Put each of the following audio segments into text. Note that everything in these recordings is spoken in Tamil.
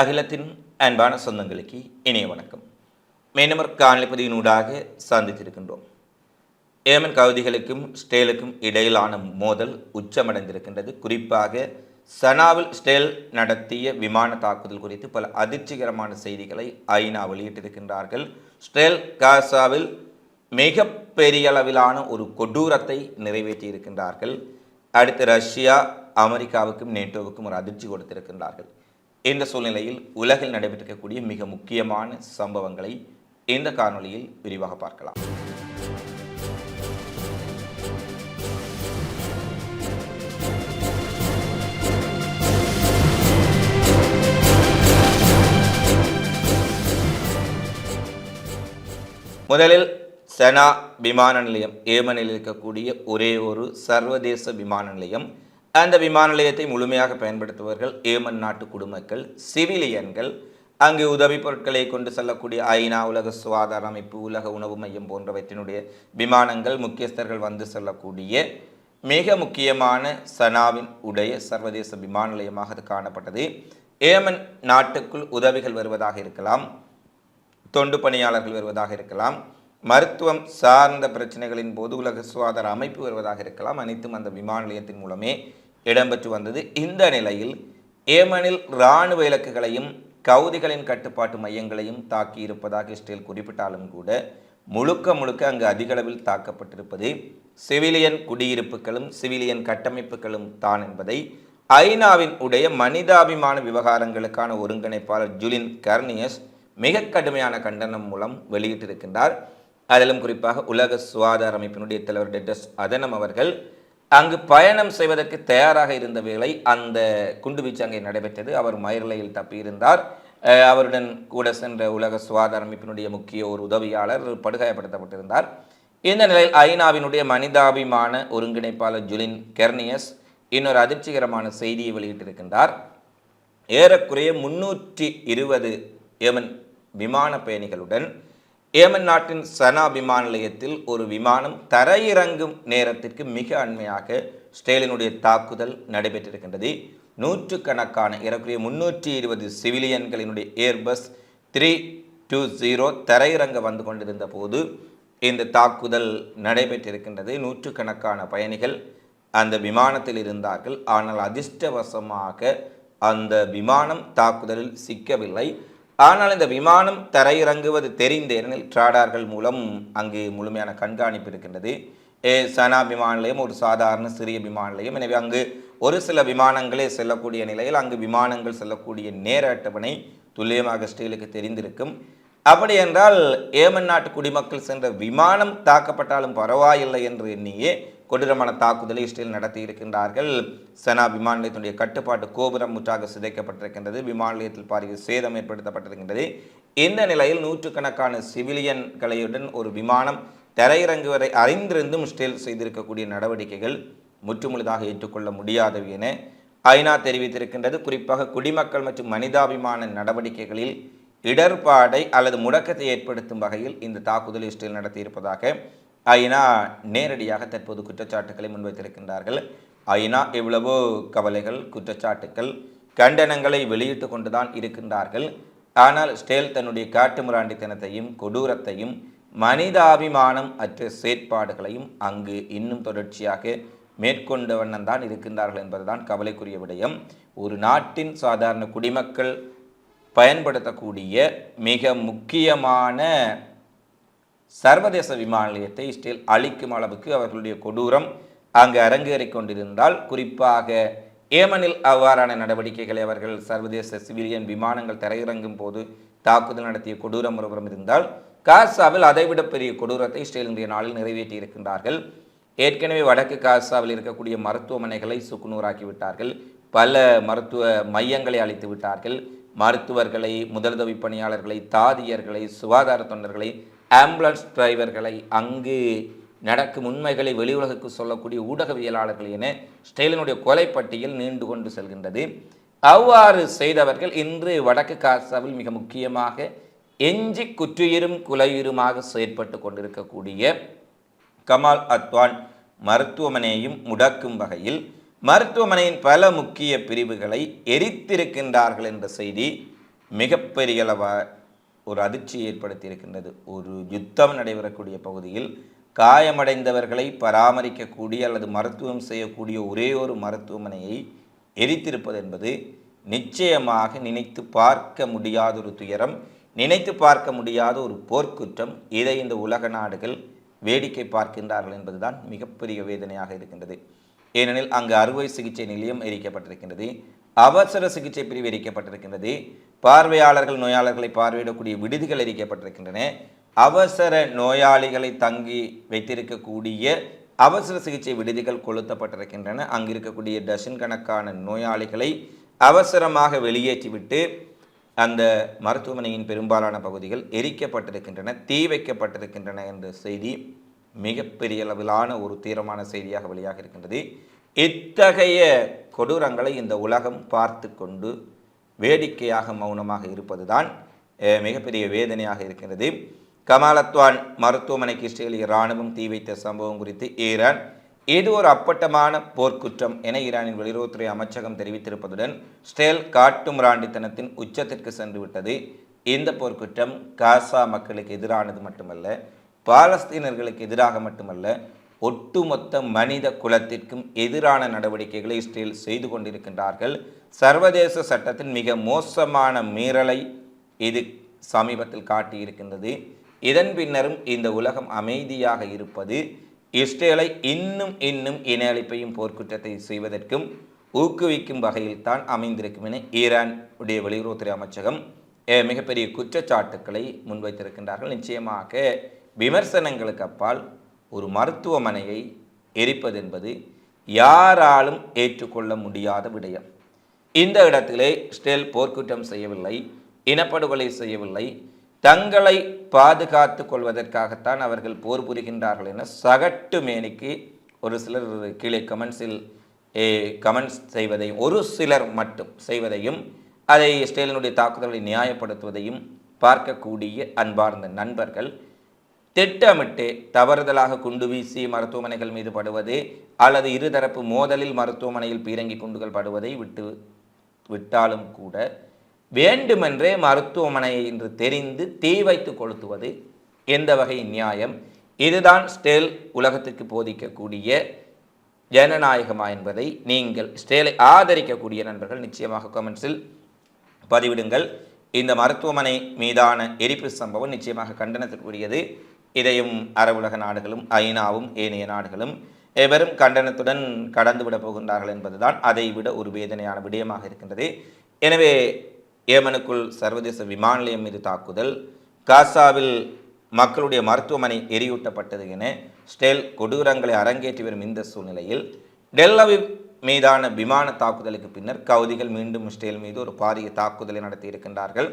அகிலத்தின் அன்பான சொந்தங்களுக்கு இணைய வணக்கம். மேனமர் காணொலிப்பதியினூடாக சந்தித்திருக்கின்றோம் ஏமன் கவுதிகளுக்கும் ஸ்டேலுக்கும் இடையிலான மோதல் உச்சமடைந்திருக்கின்றது. குறிப்பாக சனாவில் ஸ்டேல் நடத்திய விமான தாக்குதல் குறித்து பல அதிர்ச்சிகரமான செய்திகளை ஐநா வெளியிட்டிருக்கின்றார்கள். ஸ்டேல் காசாவில் மிக பெரிய அளவிலான ஒரு கொடூரத்தை நிறைவேற்றியிருக்கின்றார்கள். அடுத்து ரஷ்யா அமெரிக்காவுக்கும் நேட்டோவுக்கும் ஒரு அதிர்ச்சி கொடுத்திருக்கின்றார்கள். இந்த சூழ்நிலையில் உலகில் நடைபெற்றிருக்கக்கூடிய மிக முக்கியமான சம்பவங்களை இந்த காணொளியில் விரிவாக பார்க்கலாம். முதலில் செனா விமான நிலையம் ஏமனில் இருக்கக்கூடிய ஒரே ஒரு சர்வதேச விமான நிலையம் அந்த விமான நிலையத்தை முழுமையாக பயன்படுத்துபவர்கள் ஏமன் நாட்டு குடிமக்கள் சிவிலியன்கள் அங்கு உதவி பொருட்களை கொண்டு செல்லக்கூடிய ஐநா உலக சுகாதார அமைப்பு உலக உணவு மையம் போன்றவற்றினுடைய விமானங்கள் முக்கியஸ்தர்கள் வந்து செல்லக்கூடிய மிக முக்கியமான சனாவின் உடைய சர்வதேச விமான நிலையமாக அது காணப்பட்டது. ஏமன் நாட்டுக்குள் உதவிகள் வருவதாக இருக்கலாம் தொண்டு பணியாளர்கள் வருவதாக இருக்கலாம் மருத்துவம் சார்ந்த பிரச்சனைகளின் போது உலக சுகாதார அமைப்பு வருவதாக இருக்கலாம் அனைத்தும் அந்த விமான நிலையத்தின் மூலமே இடம்பெற்று வந்தது. இந்த நிலையில் ஏமனில் இராணுவ இலக்குகளையும் கவுதிகளின் கட்டுப்பாட்டு மையங்களையும் தாக்கி இருப்பதாக இஸ்ரேல் குறிப்பிட்டாலும் கூட முழுக்க முழுக்க அங்கு அதிகளவில் தாக்கப்பட்டிருப்பது சிவிலியன் குடியிருப்புகளும் சிவிலியன் கட்டமைப்புகளும் தான் என்பதை ஐநாவின் உடைய மனிதாபிமான விவகாரங்களுக்கான ஒருங்கிணைப்பாளர் ஜுலின் கர்னியஸ் மிக கடுமையான கண்டனம் மூலம் வெளியிட்டிருக்கின்றார். அதிலும் குறிப்பாக உலக சுகாதார அமைப்பினுடைய தலைவர் டெட்டஸ் அதனம் அவர்கள் அங்கு பயணம் செய்வதற்கு தயாராக இருந்த வேளை அந்த குண்டுவீச்சு அங்கே நடைபெற்றது. அவர் மயிரிழையில் தப்பியிருந்தார் அவருடன் கூட சென்ற உலக சுகாதார அமைப்பினுடைய முக்கிய ஒரு உதவியாளர் படுகாயப்படுத்தப்பட்டிருந்தார். இந்த நிலையில் ஐநாவினுடைய மனிதாபிமான ஒருங்கிணைப்பாளர் ஜுலின் கெர்னியஸ் இன்னொரு அதிர்ச்சிகரமான செய்தியை வெளியிட்டிருக்கின்றார். ஏறக்குறைய முன்னூற்றி இருபது எமன் விமான பயணிகளுடன் ஏமன் நாட்டின் சனா விமான நிலையத்தில் ஒரு விமானம் தரையிறங்கும் நேரத்திற்கு மிக அண்மையாக ஸ்டேலினுடைய தாக்குதல் நடைபெற்றிருக்கின்றது. நூற்றுக்கணக்கான ஏறக்குறைய முன்னூற்றி இருபது சிவிலியன்களினுடைய ஏர்பஸ் த்ரீ டூ ஜீரோ தரையிறங்க வந்து கொண்டிருந்த போது இந்த தாக்குதல் நடைபெற்றிருக்கின்றது. நூற்றுக்கணக்கான பயணிகள் அந்த விமானத்தில் இருந்தார்கள். ஆனால் அதிர்ஷ்டவசமாக அந்த விமானம் தாக்குதலில் சிக்கவில்லை. ஆனால் இந்த விமானம் தரையிறங்குவது தெரிந்த ஏனெனில் ட்ராடார்கள் மூலம் அங்கு முழுமையான கண்காணிப்பு இருக்கின்றது. ஏ சனா விமான நிலையம் ஒரு சாதாரண சிறிய விமான நிலையம் எனவே அங்கு ஒரு சில விமானங்களே செல்லக்கூடிய நிலையில் அங்கு விமானங்கள் செல்லக்கூடிய நேர அட்டவணை துல்லியமாக ஸ்டீலுக்கு தெரிந்திருக்கும். அப்படி என்றால் ஏமன் நாட்டு குடிமக்கள் சென்ற விமானம் தாக்கப்பட்டாலும் பரவாயில்லை என்று எண்ணியே கொடூரமான தாக்குதலை இஸ்ரேல் நடத்தி இருக்கின்றார்கள். சனா விமான நிலையத்தினுடைய கட்டுப்பாட்டு கோபுரம் முற்றாக சிதைக்கப்பட்டிருக்கின்றது. விமான நிலையத்தில் பாரிய சேதம் ஏற்படுத்தப்பட்டிருக்கின்றது. இந்த நிலையில் நூற்றுக்கணக்கான சிவிலியன்களையுடன் ஒரு விமானம் தரையிறங்குவதை அறிந்திருந்தும் இஸ்ரேல் செய்திருக்கக்கூடிய நடவடிக்கைகள் முற்றுமுழுதாக ஏற்றுக்கொள்ள முடியாதவை என ஐநா தெரிவித்திருக்கின்றது. குறிப்பாக குடிமக்கள் மற்றும் மனிதாபிமான நடவடிக்கைகளில் இடர்பாடை அல்லது முடக்கத்தை ஏற்படுத்தும் வகையில் இந்த தாக்குதலை இஸ்ரேல் நடத்தியிருப்பதாக ஐநா நேரடியாக தற்போது குற்றச்சாட்டுக்களை முன்வைத்திருக்கின்றார்கள். ஐநா எவ்வளவோ கவலைகள் குற்றச்சாட்டுக்கள் கண்டனங்களை வெளியிட்டு கொண்டுதான் இருக்கின்றார்கள். ஆனால் ஸ்டேல் தன்னுடைய காட்டுமிராண்டித்தனத்தையும் கொடூரத்தையும் மனிதாபிமானம் அற்ற செயற்பாடுகளையும் அங்கு இன்னும் தொடர்ச்சியாக மேற்கொண்ட வண்ணம் தான் இருக்கின்றார்கள் என்பதுதான் கவலைக்குரிய விடயம். ஒரு நாட்டின் சாதாரண குடிமக்கள் பயன்படுத்தக்கூடிய மிக முக்கியமான சர்வதேச விமான நிலையத்தை இஸ்ரேல் அழிக்கும் அளவுக்கு அவர்களுடைய கொடூரம் அங்கு அரங்கேறி கொண்டிருந்தால் குறிப்பாக ஏமனில் அவ்வாறான நடவடிக்கைகளை அவர்கள் சர்வதேச சிவிலியன் விமானங்கள் தரையிறங்கும் போது தாக்குதல் நடத்திய கொடூரம் ஒருவரம் இருந்தால் காசாவில் அதைவிட பெரிய கொடூரத்தை இஸ்ரேல் இன்றைய நாளில் நிறைவேற்றி இருக்கின்றார்கள். ஏற்கனவே வடக்கு காசாவில் இருக்கக்கூடிய மருத்துவமனைகளை சுக்குநூறாக்கி விட்டார்கள். பல மருத்துவ மையங்களை அழித்து விட்டார்கள். மருத்துவர்களை முதலுதவி பணியாளர்களை தாதியர்களை சுகாதார தொண்டர்களை ஆம்புலன்ஸ் டிரைவர்களை அங்கு நடக்கும் உண்மைகளை வெளி உலகுக்கு சொல்லக்கூடிய ஊடகவியலாளர்கள் என ஸ்டெயிலினுடைய கொலைப்பட்டியல் நீண்டு கொண்டு செல்கின்றது. அவ்வாறு செய்தவர்கள் இன்று வடக்கு காசாவில் மிக முக்கியமாக எஞ்சி குற்றுயிரும் குலையுருமாக செயற்பட்டு கொண்டிருக்கக்கூடிய கமால் அத்வான் மருத்துவமனையையும் முடக்கும் வகையில் மருத்துவமனையின் பல முக்கிய பிரிவுகளை எரித்திருக்கின்றார்கள் என்ற செய்தி மிகப்பெரிய அளவாக ஒரு அதிர்ச்சி ஏற்படுத்தி இருக்கின்றது ஒரு யுத்தம் நடைபெறக்கூடிய பகுதியில் காயமடைந்தவர்களை பராமரிக்கக்கூடிய அல்லது மருத்துவம் செய்யக்கூடிய ஒரே ஒரு மருத்துவமனையை எரித்திருப்பது என்பது நிச்சயமாக நினைத்து பார்க்க முடியாத ஒரு துயரம் நினைத்து பார்க்க முடியாத ஒரு போர்க்குற்றம். இதை இந்த உலக நாடுகள் வேடிக்கை பார்க்கின்றார்கள் என்பதுதான் மிகப்பெரிய வேதனையாக இருக்கின்றது. ஏனெனில் அங்கு அறுவை சிகிச்சை நிலையம் எரிக்கப்பட்டிருக்கின்றது. அவசர சிகிச்சை பிரிவு எரிக்கப்பட்டிருக்கின்றது. பார்வையாளர்கள் நோயாளர்களை பார்வையிடக்கூடிய விடுதிகள் எரிக்கப்பட்டிருக்கின்றன. அவசர நோயாளிகளை தங்கி வைத்திருக்கக்கூடிய அவசர சிகிச்சை விடுதிகள் கொளுத்தப்பட்டிருக்கின்றன. அங்கிருக்கக்கூடிய டசன் கணக்கான நோயாளிகளை அவசரமாக வெளியேற்றிவிட்டு அந்த மருத்துவமனையின் பெரும்பாலான பகுதிகள் எரிக்கப்பட்டிருக்கின்றன தீ வைக்கப்பட்டிருக்கின்றன என்ற செய்தி மிகப்பெரிய அளவிலான ஒரு தீரமான செய்தியாக வெளியாக இருக்கின்றது இத்தகைய கொடூரங்களை இந்த உலகம் பார்த்து கொண்டு வேடிக்கையாக மௌனமாக இருப்பதுதான் மிகப்பெரிய வேதனையாக இருக்கிறது. கமாலத்வான் மருத்துவமனைக்கு இஸ்ரேலிய இராணுவம் தீ வைத்த சம்பவம் குறித்து ஈரான் இது ஒரு அப்பட்டமான போர்க்குற்றம் என ஈரானின் வெளியுறவுத்துறை அமைச்சகம் தெரிவித்திருப்பதுடன் ஸ்டேல் காட்டும் ராண்டித்தனத்தின் உச்சத்திற்கு சென்று விட்டது. இந்த போர்க்குற்றம் காசா மக்களுக்கு எதிரானது மட்டுமல்ல பாலஸ்தீனர்களுக்கு எதிராக மட்டுமல்ல ஒட்டுமொத்த மனித குலத்திற்கும் எதிரான நடவடிக்கைகளை இஸ்ரேல் செய்து கொண்டிருக்கின்றார்கள். சர்வதேச சட்டத்தின் மிக மோசமான மீறலை இது சமீபத்தில் காட்டியிருக்கின்றது. இதன் பின்னரும் இந்த உலகம் அமைதியாக இருப்பது இஸ்ரேலை இன்னும் இன்னும் இன போர்க்குற்றத்தை செய்வதற்கும் ஊக்குவிக்கும் வகையில் தான் அமைந்திருக்கும் என ஈரான் உடைய வெளியுறவுத்துறை அமைச்சகம் மிகப்பெரிய குற்றச்சாட்டுக்களை முன்வைத்திருக்கின்றார்கள். நிச்சயமாக விமர்சனங்களுக்கு அப்பால் ஒரு மருத்துவமனையை எரிப்பது என்பது யாராலும் ஏற்றுக்கொள்ள முடியாத விடயம். இந்த இடத்திலே ஸ்டெல் போர்க்குற்றம் செய்யவில்லை இனப்படுகொலை செய்யவில்லை தங்களை பாதுகாத்து கொள்வதற்காகத்தான் அவர்கள் போர் புரிகின்றார்கள் என சகட்டு மேனிக்கு ஒரு சிலர் கீழே கமெண்ட்ஸில் கமெண்ட்ஸ் செய்வதையும் ஒரு சிலர் மட்டும் செய்வதையும் அதை ஸ்டேலினுடைய தாக்குதலை நியாயப்படுத்துவதையும் பார்க்கக்கூடிய அன்பார்ந்த நண்பர்கள் திட்டமிட்டு தவறுதலாக குண்டு வீசி மருத்துவமனைகள் மீது படுவது அல்லது இருதரப்பு மோதலில் மருத்துவமனையில் பீரங்கி குண்டுகள் படுவதை விட்டு விட்டாலும் கூட வேண்டுமென்றே மருத்துவமனை என்று தெரிந்து தீ வைத்து கொளுத்துவது எந்த வகை நியாயம்? இதுதான் ஸ்டேல் உலகத்துக்கு போதிக்கக்கூடிய ஜனநாயகமா என்பதை நீங்கள் ஸ்டேலை ஆதரிக்கக்கூடிய நண்பர்கள் நிச்சயமாக கமெண்ட்ஸில் பதிவிடுங்கள். இந்த மருத்துவமனை மீதான எரிப்பு சம்பவம் நிச்சயமாக கண்டனத்திற்குரியது. இதையும் அரபுலக நாடுகளும் ஐநாவும் ஏனைய நாடுகளும் எவரும் கண்டனத்துடன் கடந்துவிடப் போகின்றார்கள் என்பதுதான் அதை விட ஒரு வேதனையான விடயமாக இருக்கின்றது. எனவே ஏமனுக்குள் சர்வதேச விமான நிலையம் மீது தாக்குதல் காசாவில் மக்களுடைய மருத்துவமனை எரியூட்டப்பட்டது என ஸ்டெல் கொடூரங்களை அரங்கேற்றி வரும் இந்த சூழ்நிலையில் டெல்லவி மீதான விமான தாக்குதலுக்கு பின்னர் கவுதிகள் மீண்டும் இஸ்ரேல் மீது ஒரு பாரிய தாக்குதலை நடத்தி இருக்கின்றார்கள்.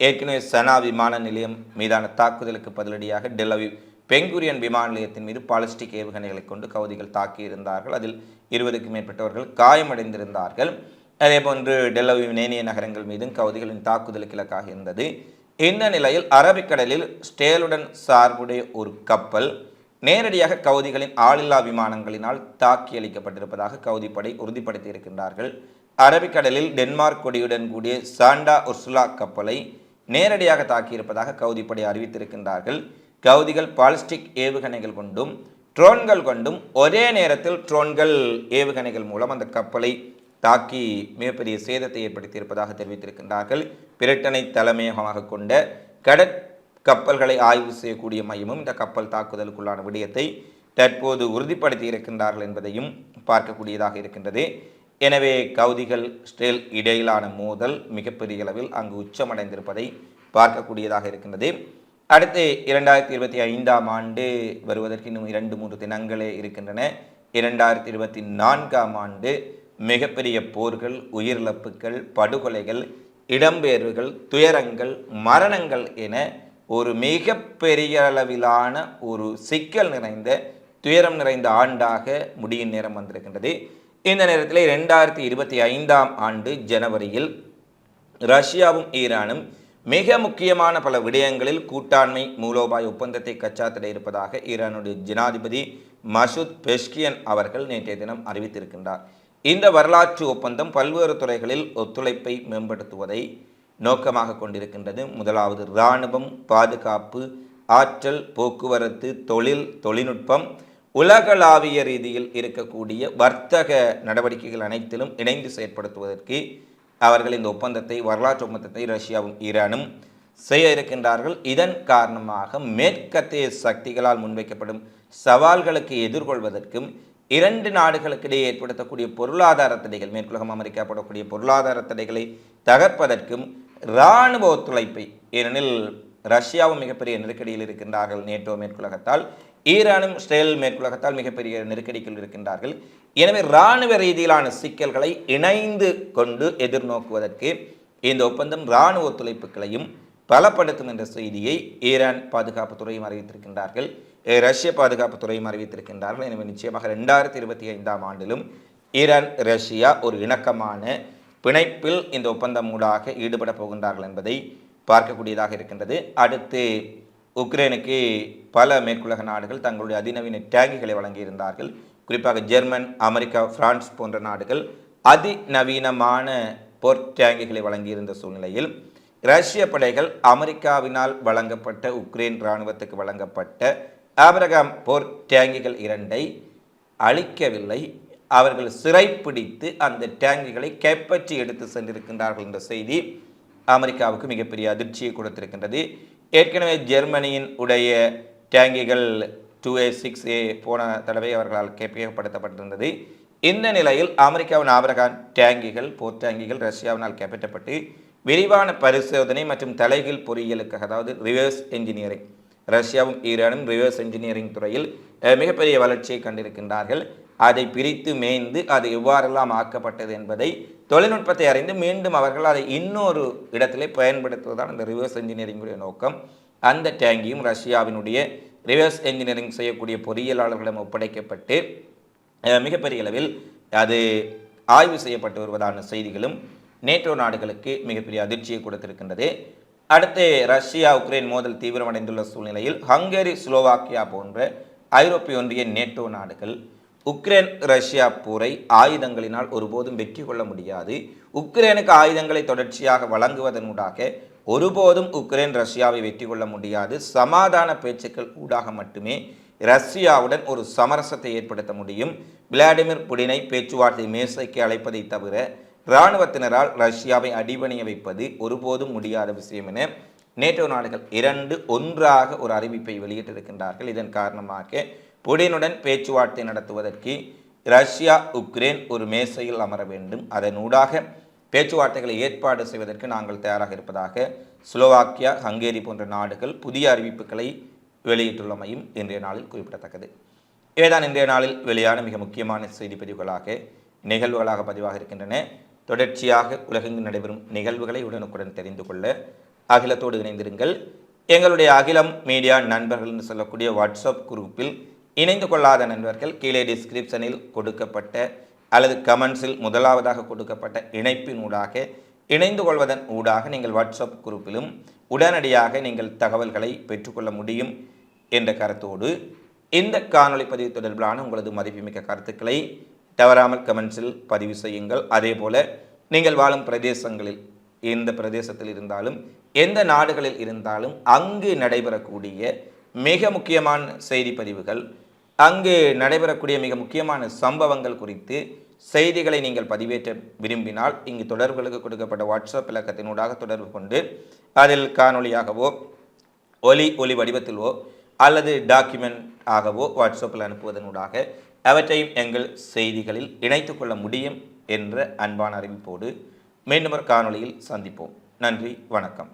ஏற்கனவே சனா விமான நிலையம் மீதான தாக்குதலுக்கு பதிலடியாக டெல்லவிவ் பெங்குரியன் விமான நிலையத்தின் மீது பாலிஸ்டிக் ஏவுகணைகளை கொண்டு கவுதிகள் தாக்கியிருந்தார்கள். அதில் இருபதுக்கும் மேற்பட்டவர்கள் காயமடைந்திருந்தார்கள். அதேபோன்று டெல்லவி நேனிய நகரங்கள் மீதும் கவுதிகளின் தாக்குதலுக்கு இலக்காக இருந்தது. இந்த நிலையில் அரபிக்கடலில் ஸ்டேலுடன் சார்புடைய ஒரு கப்பல் நேரடியாக கவுதிகளின் ஆளில்லா விமானங்களினால் தாக்கி அளிக்கப்பட்டிருப்பதாக கவுதி படை அரபிக்கடலில் டென்மார்க் கொடியுடன் கூடிய சாண்டா உர்சுலா கப்பலை நேரடியாக தாக்கியிருப்பதாக கவுதிப்படை அறிவித்திருக்கின்றார்கள். கவுதிகள் பாலிஸ்டிக் ஏவுகணைகள் கொண்டும் ட்ரோன்கள் கொண்டும் ஒரே நேரத்தில் ட்ரோன்கள் ஏவுகணைகள் மூலம் அந்த கப்பலை தாக்கி மிகப்பெரிய சேதத்தை ஏற்படுத்தியிருப்பதாக தெரிவித்திருக்கின்றார்கள். பிரிட்டனை தலைமையகமாக கொண்ட கடற்கப்பல்களை ஆய்வு செய்யக்கூடிய மையமும் இந்த கப்பல் தாக்குதலுக்குள்ளான விடயத்தை தற்போது உறுதிப்படுத்தி இருக்கின்றார்கள் என்பதையும் பார்க்கக்கூடியதாக இருக்கின்றது. எனவே கவுதிகள் ஸ்டேல் இடையிலான மோதல் மிகப்பெரிய அளவில் அங்கு உச்சமடைந்திருப்பதை பார்க்கக்கூடியதாக இருக்கின்றது. அடுத்து இரண்டாயிரத்தி இருபத்தி ஐந்தாம் ஆண்டு வருவதற்கு இன்னும் இரண்டு மூன்று தினங்களே இருக்கின்றன. இரண்டாயிரத்தி இருபத்தி நான்காம் ஆண்டு மிகப்பெரிய போர்கள் உயிரிழப்புகள் படுகொலைகள் இடம்பெயர்வுகள் துயரங்கள் மரணங்கள் என ஒரு மிகப்பெரிய அளவிலான ஒரு சிக்கல் நிறைந்த துயரம் நிறைந்த ஆண்டாக முடியும் நேரம் வந்திருக்கின்றது. இந்த நேரத்தில் இரண்டாயிரத்தி இருபத்தி ஐந்தாம் ஆண்டு ஜனவரியில் ரஷ்யாவும் ஈரானும் மிக முக்கியமான பல விடயங்களில் கூட்டாண்மை மூலோபாய ஒப்பந்தத்தை கச்சாத்திட இருப்பதாக ஈரானுடைய ஜனாதிபதி மசூத் பெஷ்கியன் அவர்கள் நேற்றைய தினம் அறிவித்திருக்கின்றார். இந்த வரலாற்று ஒப்பந்தம் பல்வேறு துறைகளில் ஒத்துழைப்பை மேம்படுத்துவதை நோக்கமாக கொண்டிருக்கின்றது. முதலாவது இராணுவம் பாதுகாப்பு ஆற்றல் போக்குவரத்து தொழில் தொழில்நுட்பம் உலகளாவிய ரீதியில் இருக்கக்கூடிய வர்த்தக நடவடிக்கைகள் அனைத்திலும் இணைந்து செயற்படுத்துவதற்கு அவர்கள் இந்த ஒப்பந்தத்தை வரலாற்று ஒப்பந்தத்தை ரஷ்யாவும் ஈரானும் செய்ய இருக்கின்றார்கள். இதன் காரணமாக மேற்கத்திய சக்திகளால் முன்வைக்கப்படும் சவால்களுக்கு எதிர்கொள்வதற்கும் இரண்டு நாடுகளுக்கிடையே ஏற்படுத்தக்கூடிய பொருளாதார தடைகள் மேற்குலகம் அமெரிக்கா போடக்கூடிய பொருளாதார தடைகளை தகர்ப்பதற்கும் இராணுவ ஒத்துழைப்பை ஏனெனில் ரஷ்யாவும் மிகப்பெரிய நெருக்கடியில் இருக்கின்றார்கள் நேட்டோ மேற்குலகத்தால் ஈரானும் இஸ்ரேல் மேற்குலகத்தால் மிகப்பெரிய நெருக்கடிக்குள் இருக்கின்றார்கள். எனவே இராணுவ ரீதியிலான சிக்கல்களை இணைந்து கொண்டு எதிர்நோக்குவதற்கு இந்த ஒப்பந்தம் இராணுவ ஒத்துழைப்புகளையும் பலப்படுத்தும் என்ற செய்தியை ஈரான் பாதுகாப்புத்துறையும் அறிவித்திருக்கின்றார்கள். ரஷ்ய பாதுகாப்புத்துறையும் அறிவித்திருக்கின்றார்கள். எனவே நிச்சயமாக ரெண்டாயிரத்தி இருபத்தி ஐந்தாம் ஆண்டிலும் ஈரான் ரஷ்யா ஒரு இணக்கமான பிணைப்பில் இந்த ஒப்பந்தம் ஊடாக ஈடுபட போகின்றார்கள் என்பதை பார்க்கக்கூடியதாக இருக்கின்றது. அடுத்து உக்ரைனுக்கு பல மேற்குலக நாடுகள் தங்களுடைய அதிநவீன டேங்குகளை வழங்கியிருந்தார்கள். குறிப்பாக ஜெர்மன் அமெரிக்கா பிரான்ஸ் போன்ற நாடுகள் அதிநவீனமான போர் டேங்குகளை வழங்கியிருந்த சூழ்நிலையில் ரஷ்ய படைகள் அமெரிக்காவினால் வழங்கப்பட்ட உக்ரைன் இராணுவத்துக்கு வழங்கப்பட்ட ஆபிரகாம் போர் டேங்குகள் இரண்டை அழிக்கவில்லை. அவர்கள் சிறைப்பிடித்து அந்த டேங்குகளை கைப்பற்றி எடுத்து சென்றிருக்கின்றார்கள் என்ற செய்தி அமெரிக்காவுக்கு மிகப்பெரிய அதிர்ச்சியை கொடுத்திருக்கின்றது. ஏற்கனவே ஜெர்மனியின் உடைய டேங்கிகள் டூ ஏ சிக்ஸ் ஏ போன தடவை அவர்களால் கைப்பற்றப்பட்டிருந்தது இந்த நிலையில் அமெரிக்காவின் ஆபரகான் டேங்கிகள் போர் டேங்கிகள் ரஷ்யாவினால் கைப்பற்றப்பட்டு விரிவான பரிசோதனை மற்றும் தலைகீழ் பொறியியலுக்காக அதாவது ரிவர்ஸ் என்ஜினியரிங் ரஷ்யாவும் ஈரானும் ரிவர்ஸ் என்ஜினியரிங் துறையில் மிகப்பெரிய வளர்ச்சியை கண்டிருக்கின்றார்கள். அதை பிரித்து மேய்ந்து அது எவ்வாறெல்லாம் ஆக்கப்பட்டது என்பதை தொழில்நுட்பத்தை அறிந்து மீண்டும் அவர்கள் அதை இன்னொரு இடத்திலே பயன்படுத்துவதுதான் இந்த ரிவர்ஸ் என்ஜினியரிங்குடைய நோக்கம். அந்த டேங்கியும் ரஷ்யாவினுடைய ரிவர்ஸ் என்ஜினியரிங் செய்யக்கூடிய பொறியியலாளர்களிடம் ஒப்படைக்கப்பட்டு மிகப்பெரிய அளவில் அது ஆய்வு செய்யப்பட்டு வருவதான செய்திகளும் நேட்டோ நாடுகளுக்கு மிகப்பெரிய அதிர்ச்சியை கொடுத்திருக்கின்றது. அடுத்து ரஷ்யா உக்ரைன் மோதல் தீவிரமடைந்துள்ள சூழ்நிலையில் ஹங்கேரி ஸ்லோவாக்கியா போன்ற ஐரோப்பிய ஒன்றிய நேட்டோ நாடுகள் உக்ரைன் ரஷ்யா போரை ஆயுதங்களினால் ஒருபோதும் வெற்றி கொள்ள முடியாது. உக்ரைனுக்கு ஆயுதங்களை தொடர்ச்சியாக வழங்குவதனூடாக ஒருபோதும் உக்ரைன் ரஷ்யாவை வெற்றி கொள்ள முடியாது. சமாதான பேச்சுக்கள் ஊடாக மட்டுமே ரஷ்யாவுடன் ஒரு சமரசத்தை ஏற்படுத்த முடியும். விளாடிமிர் புடினை பேச்சுவார்த்தை மேசைக்கு அழைப்பதை தவிர இராணுவத்தினரால் ரஷ்யாவை அடிபணிய வைப்பது ஒருபோதும் முடியாத விஷயம் என நேட்டோ நாடுகள் இரண்டு ஒன்றாக ஒரு அறிவிப்பை வெளியிட்டிருக்கின்றார்கள். இதன் காரணமாக புடினுடன் பேச்சுவார்த்தை நடத்துவதற்கு ரஷ்யா உக்ரைன் ஒரு மேசையில் அமர வேண்டும். அதன் ஊடாக பேச்சுவார்த்தைகளை ஏற்பாடு செய்வதற்கு நாங்கள் தயாராக இருப்பதாக ஸ்லோவாக்கியா ஹங்கேரி போன்ற நாடுகள் புதிய அறிவிப்புகளை வெளியிட்டுள்ளமையும் இன்றைய நாளில் குறிப்பிடத்தக்கது. இவைதான் இன்றைய நாளில் வெளியான மிக முக்கியமான செய்தி பதிவுகளாக நிகழ்வுகளாக பதிவாக இருக்கின்றன. தொடர்ச்சியாக உலகெங்கு நடைபெறும் நிகழ்வுகளை உடனுக்குடன் தெரிந்து கொள்ள அகிலத்தோடு இணைந்திருங்கள். எங்களுடைய அகிலம் மீடியா நண்பர்கள் என்று சொல்லக்கூடிய வாட்ஸ்அப் குரூப்பில் இணைந்து கொள்ளாத நண்பர்கள் கீழே டிஸ்கிரிப்ஷனில் கொடுக்கப்பட்ட அல்லது கமெண்ட்ஸில் முதலாவதாக கொடுக்கப்பட்ட இணைப்பின் ஊடாக இணைந்து கொள்வதன் ஊடாக நீங்கள் வாட்ஸ்அப் குரூப்பிலும் உடனடியாக நீங்கள் தகவல்களை பெற்றுக்கொள்ள முடியும் என்ற கருத்தோடு இந்த காணொளி பதிவு தொடர்பிலான உங்களது மதிப்புமிக்க கருத்துக்களை தவறாமல் கமெண்ட்ஸில் பதிவு செய்யுங்கள். அதே போல் நீங்கள் வாழும் பிரதேசங்களில் எந்த பிரதேசத்தில் இருந்தாலும் எந்த நாடுகளில் இருந்தாலும் அங்கு நடைபெறக்கூடிய மிக முக்கியமான செய்தி பதிவுகள் அங்கு நடைபெறக்கூடிய மிக முக்கியமான சம்பவங்கள் குறித்து செய்திகளை நீங்கள் பதிவேற்ற விரும்பினால் இங்கு தொடர்புகளுக்கு கொடுக்கப்பட்ட வாட்ஸ்அப் இலக்கத்தினூடாக தொடர்பு கொண்டு அதில் காணொளியாகவோ ஒலி ஒலி வடிவத்திலோ அல்லது டாக்குமெண்ட் ஆகவோ வாட்ஸ்அப்பில் அனுப்புவதனூடாக அவற்றையும் எங்கள் செய்திகளில் இணைத்து கொள்ள முடியும் என்ற அன்பான அறிவிப்போடு மீண்டும் ஒரு காணொளியில் சந்திப்போம். நன்றி வணக்கம்.